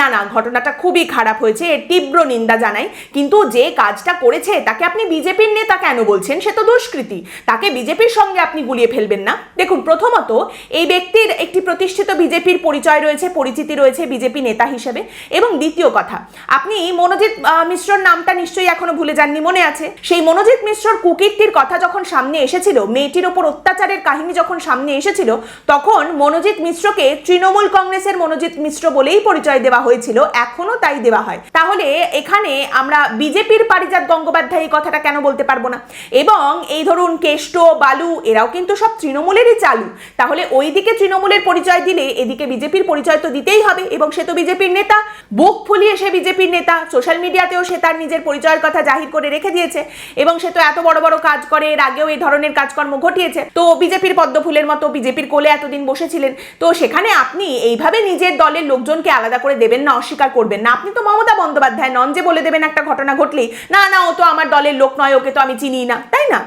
না না, ঘটনাটা খুবই খারাপ হয়েছে, এর তীব্র নিন্দা জানাই। কিন্তু যে কাজটা করেছে, তাকে আপনি বিজেপির নেতা কেন বলছেন? সে তো দুষ্কৃতি। তাকে বিজেপির সঙ্গে আপনি গুলিয়ে ফেলবেন না। দেখুন, প্রথমত, এই ব্যক্তির একটি প্রতিষ্ঠিত বিজেপির পরিচয় রয়েছে, পরিচিতি রয়েছে বিজেপি নেতা হিসেবে। এবং দ্বিতীয় কথা, আপনি মনোজিৎ মিশ্রর নামটা নিশ্চয়ই এখনও ভুলে যাননি, মনে আছে? সেই মনোজিৎ মিশ্রর কুকীর্তির কথা যখন সামনে এসেছিল, মেয়েটির ওপর অত্যাচারের কাহিনী যখন সামনে এসেছিল, তখন মনোজিৎ মিশ্রকে তৃণমূল কংগ্রেসের মনোজিৎ মিশ্র বলেই পরিচয় দেওয়া হয়েছিল এখনও তাই দেওয়া হয়। তাহলে এখানে আমরা বিজেপির পারিজাত গঙ্গোপাধ্যায় কথাটা কেন বলতে পারব না? এবং এই ধরুন কেষ্ট, বালু, এরাও কিন্তু সব তৃণমূলেরই চালু। তাহলে ওইদিকে তৃণমূলের পরিচয় দিলে এদিকে বিজেপির পরিচয় তো দিতেই হবে, এবং সে তো বিজেপির নেতা। বুক ফুলিয়ে সে বিজেপির নেতা, সোশ্যাল মিডিয়াতেও সে তার নিজের পরিচয়ের কথা জাহির করে রেখে দিয়েছে, এবং সে তো এত বড় বড় কাজ করে, এর আগেও এই ধরনের কাজকর্ম ঘটিয়েছে। তো বিজেপির পদ্মফুলের মতো বিজেপির কোলে এতদিন বসেছিলেন। তো সেখানে আপনি এইভাবে নিজের দলের লোকজনকে আলাদা করে দেবেন না অস্বীকার করবেন না। আপনি তো মমতা বন্দ্যোপাধ্যায় নন যে বলে দেবেন একটা ঘটনা ঘটলেই, না না, ও তো আমার দলের লোক নয়, ওকে তো আমি চিনি না, তাই না?